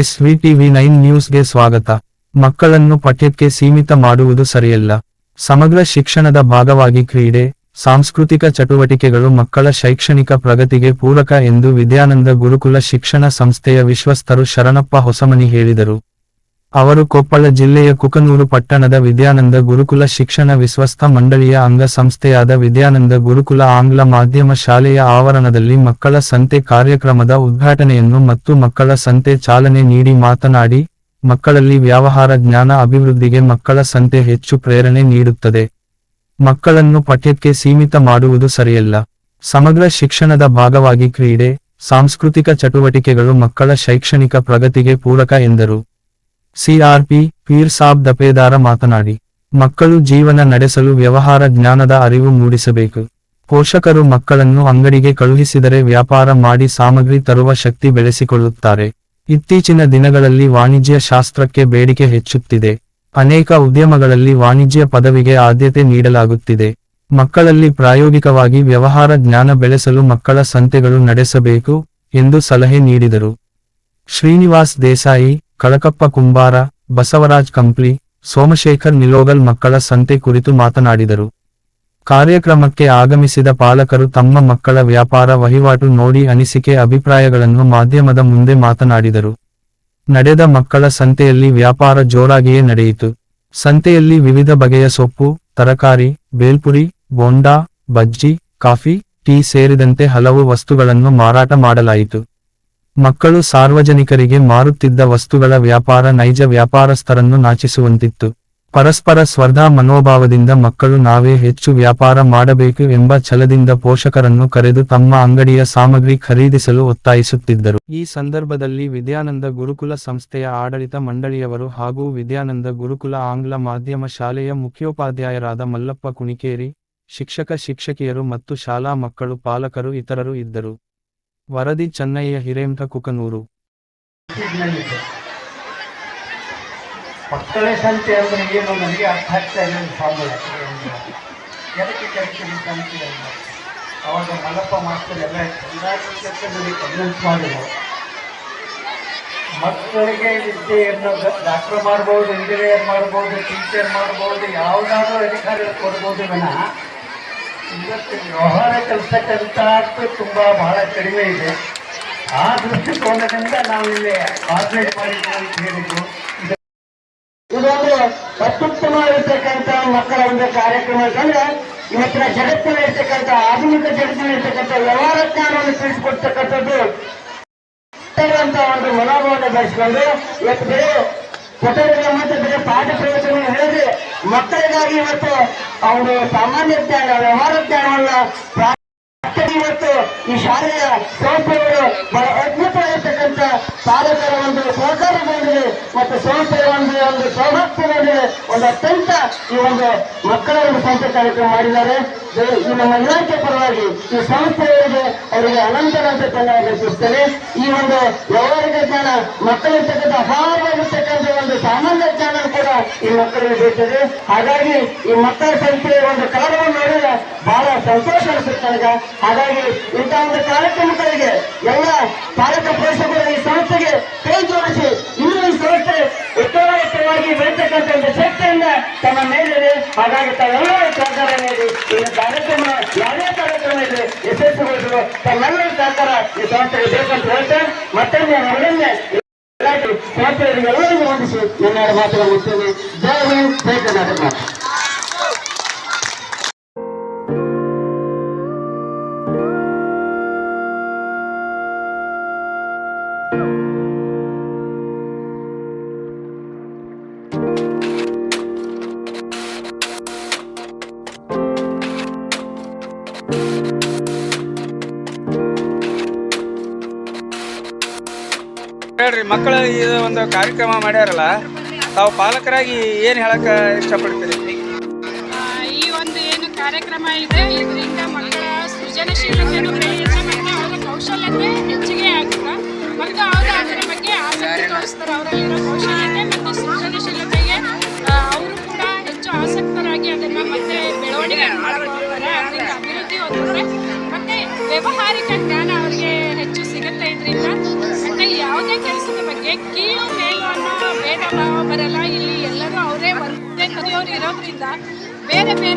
S V TV nine ನ್ಯೂಸ್ಗೆ ಸ್ವಾಗತ. ಮಕ್ಕಳನ್ನು ಪಠ್ಯಕ್ಕೆ ಸೀಮಿತ ಮಾಡುವುದು ಸರಿಯಲ್ಲ. ಸಮಗ್ರ ಶಿಕ್ಷಣದ ಭಾಗವಾಗಿ ಕ್ರೀಡೆ, ಸಾಂಸ್ಕೃತಿಕ ಚಟುವಟಿಕೆಗಳು ಮಕ್ಕಳ ಶೈಕ್ಷಣಿಕ ಪ್ರಗತಿಗೆ ಪೂರಕ ಎಂದು ವಿದ್ಯಾನಂದ ಗುರುಕುಲ ಶಿಕ್ಷಣ ಸಂಸ್ಥೆಯ ವಿಶ್ವಸ್ಥರು ಶರಣಪ್ಪ ಹೊಸಮನಿ ಹೇಳಿದರು. ಅವರು ಕೊಪ್ಪಳ ಜಿಲ್ಲೆಯ ಕುಕನೂರು ಪಟ್ಟಣದ ವಿದ್ಯಾನಂದ ಗುರುಕುಲ ಶಿಕ್ಷಣ ವಿಶ್ವಸ್ಥ ಮಂಡಳಿಯ ಅಂಗ ಸಂಸ್ಥೆಯಾದ ವಿದ್ಯಾನಂದ ಗುರುಕುಲ ಆಂಗ್ಲ ಮಾಧ್ಯಮ ಶಾಲೆಯ ಆವರಣದಲ್ಲಿ ಮಕ್ಕಳ ಸಂತೆ ಕಾರ್ಯಕ್ರಮದ ಉದ್ಘಾಟನೆಯನ್ನು ಮತ್ತು ಮಕ್ಕಳ ಸಂತೆ ಚಾಲನೆ ನೀಡಿ ಮಾತನಾಡಿ, ಮಕ್ಕಳಲ್ಲಿ ವ್ಯವಹಾರ ಜ್ಞಾನ ಅಭಿವೃದ್ಧಿಗೆ ಮಕ್ಕಳ ಸಂತೆ ಹೆಚ್ಚು ಪ್ರೇರಣೆ ನೀಡುತ್ತದೆ. ಮಕ್ಕಳನ್ನು ಪಠ್ಯಕ್ಕೆ ಸೀಮಿತ ಮಾಡುವುದು ಸರಿಯಲ್ಲ. ಸಮಗ್ರ ಶಿಕ್ಷಣದ ಭಾಗವಾಗಿ ಕ್ರೀಡೆ, ಸಾಂಸ್ಕೃತಿಕ ಚಟುವಟಿಕೆಗಳು ಮಕ್ಕಳ ಶೈಕ್ಷಣಿಕ ಪ್ರಗತಿಗೆ ಪೂರಕ ಎಂದರು. ಸಿಆರ್ಪಿ, ಪೀರ್ ಸಾಬ್ ದಪೇದಾರ ಮಾತನಾಡಿ, ಮಕ್ಕಳು ಜೀವನ ನಡೆಸಲು ವ್ಯವಹಾರ ಜ್ಞಾನದ ಅರಿವು ಮೂಡಿಸಬೇಕು. ಪೋಷಕರು ಮಕ್ಕಳನ್ನು ಅಂಗಡಿಗೆ ಕಳುಹಿಸಿದರೆ ವ್ಯಾಪಾರ ಮಾಡಿ ಸಾಮಗ್ರಿ ತರುವ ಶಕ್ತಿ ಬೆಳೆಸಿಕೊಳ್ಳುತ್ತಾರೆ. ಇತ್ತೀಚಿನ ದಿನಗಳಲ್ಲಿ ವಾಣಿಜ್ಯ ಶಾಸ್ತ್ರಕ್ಕೆ ಬೇಡಿಕೆ ಹೆಚ್ಚುತ್ತಿದೆ. ಅನೇಕ ಉದ್ಯಮಗಳಲ್ಲಿ ವಾಣಿಜ್ಯ ಪದವಿಗೆ ಆದ್ಯತೆ ನೀಡಲಾಗುತ್ತಿದೆ. ಮಕ್ಕಳಲ್ಲಿ ಪ್ರಾಯೋಗಿಕವಾಗಿ ವ್ಯವಹಾರ ಜ್ಞಾನ ಬೆಳೆಸಲು ಮಕ್ಕಳ ಸಂತೆಗಳು ನಡೆಸಬೇಕು ಎಂದು ಸಲಹೆ ನೀಡಿದರು. ಶ್ರೀನಿವಾಸ್ ದೇಸಾಯಿ ಕಳಕಪ್ಪ ಕುಂಬಾರ, ಬಸವರಾಜ್ ಕಂಪ್ಲಿ, ಸೋಮಶೇಖರ್ ನಿಲೋಗಲ್ ಮಕ್ಕಳ ಸಂತೆ ಕುರಿತು ಮಾತನಾಡಿದರು. ಕಾರ್ಯಕ್ರಮಕ್ಕೆ ಆಗಮಿಸಿದ ಪಾಲಕರು ತಮ್ಮ ಮಕ್ಕಳ ವ್ಯಾಪಾರ ವಹಿವಾಟು ನೋಡಿ ಅನಿಸಿಕೆ ಅಭಿಪ್ರಾಯಗಳನ್ನು ಮಾಧ್ಯಮದ ಮುಂದೆ ಮಾತನಾಡಿದರು. ನಡೆದ ಮಕ್ಕಳ ಸಂತೆಯಲ್ಲಿ ವ್ಯಾಪಾರ ಜೋರಾಗಿಯೇ ನಡೆಯಿತು. ಸಂತೆಯಲ್ಲಿ ವಿವಿಧ ಬಗೆಯ ಸೊಪ್ಪು, ತರಕಾರಿ, ಬೇಲ್ಪುರಿ, ಬೋಂಡಾ, ಬಜ್ಜಿ, ಕಾಫಿ, ಟೀ ಸೇರಿದಂತೆ ಹಲವು ವಸ್ತುಗಳನ್ನು ಮಾರಾಟ ಮಾಡಲಾಯಿತು. ಮಕ್ಕಳು ಸಾರ್ವಜನಿಕರಿಗೆ ಮಾರುತ್ತಿದ್ದ ವಸ್ತುಗಳ ವ್ಯಾಪಾರ ನೈಜ ವ್ಯಾಪಾರಸ್ಥರನ್ನು ನಾಚಿಸುವಂತಿತ್ತು. ಪರಸ್ಪರ ಸ್ಪರ್ಧಾ ಮನೋಭಾವದಿಂದ ಮಕ್ಕಳು ನಾವೇ ಹೆಚ್ಚು ವ್ಯಾಪಾರ ಮಾಡಬೇಕು ಎಂಬ ಛಲದಿಂದ ಪೋಷಕರನ್ನು ಕರೆದು ತಮ್ಮ ಅಂಗಡಿಯ ಸಾಮಗ್ರಿ ಖರೀದಿಸಲು ಒತ್ತಾಯಿಸುತ್ತಿದ್ದರು. ಈ ಸಂದರ್ಭದಲ್ಲಿ ವಿದ್ಯಾನಂದ ಗುರುಕುಲ ಸಂಸ್ಥೆಯ ಆಡಳಿತ ಮಂಡಳಿಯವರು ಹಾಗೂ ವಿದ್ಯಾನಂದ ಗುರುಕುಲ ಆಂಗ್ಲ ಮಾಧ್ಯಮ ಶಾಲೆಯ ಮುಖ್ಯೋಪಾಧ್ಯಾಯರಾದ ಮಲ್ಲಪ್ಪ ಕುಣಿಕೇರಿ, ಶಿಕ್ಷಕ ಶಿಕ್ಷಕಿಯರು ಮತ್ತು ಶಾಲಾ ಮಕ್ಕಳು ಪಾಲಕರು ಇತರರು ಇದ್ದರು. ವರದಿ ಚೆನ್ನಯ್ಯ ಹಿರೇಮಠ ಕುಕನೂರು. ಮಕ್ಕಳೇ ಸಂತೆ ಅಂದ್ರೆ ಏನು ನನಗೆ ಅರ್ಥ ಆಗ್ತಾ ಇಲ್ಲ ಫಾರ್ಮುಲ ಎದಕ್ಕೆ ಕರಿತೀವಿ ಸಂತೆ ಅಂತ. ಅವಾಗ ಮಲ್ಲಪ್ಪ ಮಾಸ್ತರ್ ಎಲ್ಲ ಚಂದಾಗಿ ಕನ್ವಿನ್ಸ್ ಮಾಡಿದ್ರು. ಮಕ್ಕಳಿಗೆ ವಿದ್ಯೆಯನ್ನು ಡಾಕ್ಟರ್ ಮಾಡ್ಬೋದು ಇಂಜಿನಿಯರ್ ಮಾಡ್ಬೋದು ಟೀಚರ್ ಮಾಡ್ಬೋದು, ಯಾವುದಾದ್ರೂ ಅಧಿಕಾರಿಗಳು ಕೊಡ್ಬೋದು ವಿನಃ ಇವತ್ತು ವ್ಯವಹಾರ ಕಲಿಸ್ತಕ್ಕಂಥ ತುಂಬಾ ಬಹಳ ಕಡಿಮೆ ಇದೆ. ಆ ದೃಷ್ಟಿಕೋನದಿಂದ ನಾವು ಇಲ್ಲಿ ಆಪರೇಟ್ ಮಾಡಿದ್ದೀವಿ ಅಂತ ಹೇಳಿದ್ದು. ಇದು- ಇದೊಂದು ಅತ್ಯುತ್ತಮವಾಗಿರ್ತಕ್ಕಂಥ ಮಕ್ಕಳ ಒಂದು ಕಾರ್ಯಕ್ರಮ. ಅಂತಂದ್ರೆ ಇವತ್ತಿನ ಜಗತ್ತಿನಲ್ಲಿ ಇರ್ತಕ್ಕಂಥ, ಆಧುನಿಕ ಜಗತ್ತಿನಲ್ಲಿ ಇರ್ತಕ್ಕಂಥ ವ್ಯವಹಾರ ಜ್ಞಾನವನ್ನು ತಿಳಿಸಿಕೊಡ್ತಕ್ಕಂಥದ್ದು ಒಂದು ಮನೋಭಾವನೆ ಬೆಳೆಸಿಕೊಂಡು ಇವತ್ತು ಕೊಠಡಿಗಳ ಮತ್ತೆ ಬೇರೆ ಪಾಠ ಪ್ರವಚನ ಹೇಳಿದ್ರೆ ಮಕ್ಕಳಿಗಾಗಿ ಇವತ್ತು ಅವರು ಸಾಮಾನ್ಯ ಜ್ಞಾನ, ವ್ಯವಹಾರ ಜ್ಞಾನವನ್ನ ಇವತ್ತು ಈ ಶಾಲೆಯ ಸಂಸ್ಥೆಗಳು ಬಹಳ ಅದ್ಭುತವಾಗಿರ್ತಕ್ಕಂಥ ಪಾಲಕರ ಒಂದು ಸಹಕಾರದೊಂದಿಗೆ ಮತ್ತು ಸಂಸ್ಥೆಯ ಒಂದು ಒಂದು ಸೌಭಾಗ್ಯದೊಂದಿಗೆ ಒಂದು ಅತ್ಯಂತ ಈ ಒಂದು ಮಕ್ಕಳ ಒಂದು ಸಂಸ್ಥೆ ಕಾರ್ಯಕ್ರಮ ಮಾಡಿದ್ದಾರೆ. ಈ ನಮ್ಮ ಇಲಾಖೆ ಪರವಾಗಿ ಈ ಸಂಸ್ಥೆಗಳಿಗೆ ಅವರಿಗೆ ಅನಂತರಂತ ಧನ್ಯವಾದ ಈ ಒಂದು ವ್ಯವಹಾರಿಕ ಜ್ಞಾನ ಮಕ್ಕಳಿರ್ತಕ್ಕಂಥ ಅಪಾರವಾಗಿರ್ತಕ್ಕಂಥ ಒಂದು ಸಾಮಾನ್ಯ ಜ್ಞಾನ ಕೂಡ ಈ ಮಕ್ಕಳಿಗೆ ಬೇಕಿದೆ ಹಾಗಾಗಿ ಈ ಮಕ್ಕಳ ಸಂಖ್ಯೆಯ ಒಂದು ಕಾರ್ಯವನ್ನು ನೋಡಿದ್ರೆ ಬಹಳ ಸಂತೋಷ ಅನಿಸುತ್ತೆ ಹಾಗಾಗಿ ಇಂಥ ಒಂದು ಕಾರ್ಯಕ್ರಮಗಳಿಗೆ ಎಲ್ಲ ಪಾಲಕ ಪೋಷಕರು ಈ ಸಂಸ್ಥೆಗೆ ಕೈ ತಮ್ಮ ಮೇಲಿದೆ ಹಾಗಾಗಿ ತಾವೆಲ್ಲರೂ ಸಹಕಾರ ನೀಡಿ ಈ ಕಾರ್ಯಕ್ರಮ ಯಾವುದೇ ಕಾರ್ಯಕ್ರಮ ಇದೆ ಯಶಸ್ವಿಗೊಳಿಸಲು ತಮ್ಮೆಲ್ಲರ ಸಹಕಾರ ಈ ಸಂಸ್ಥೆಗೆ ಬೇಕಂತ ಹೇಳ್ತೇನೆ ಮತ್ತೊಮ್ಮೆ ಮರಳನ್ನೇ ಸಂಸ್ಥೆಯವರಿಗೆ ಎಲ್ಲರಿಗೂ ಹೊಂದಿಸಿ ನನ್ನ ಮಾತುಗಳು ಮುಗಿಸ್ತೇನೆ ಜೈ ಹಿಂದ್ ಜೈ ಕರ್ನಾಟಕ ಹೇಳ್ರಿ, ಮಕ್ಕಳ ಇದು ಒಂದು ಕಾರ್ಯಕ್ರಮ ಮಾಡ್ಯಾರಲ್ಲ, ತಾವು ಪಾಲಕರಾಗಿ ಏನು ಹೇಳಕ್ಕೆ ಇಷ್ಟಪಡ್ತೀರಿ? ಈ ಒಂದು ಏನು ಕಾರ್ಯಕ್ರಮ ಇದೆ, ಇದರಿಂದ ಮಕ್ಕಳ ಸೃಜನಶೀಲತೆಯನ್ನು ಬೆಳೆಯುತ್ತೆ ಕೌಶಲ್ಯತೆ ಹೆಚ್ಚಿಗೆ ಆಗ್ತದೆ ಮತ್ತು ಅವರು ಬಗ್ಗೆ ಆಸಕ್ತಿ ತೋರಿಸ್ತಾರೆ, ಅವರಲ್ಲಿರೋ ಇರೋದ್ರಿಂದ ಬೇರೆ ಬೇರೆ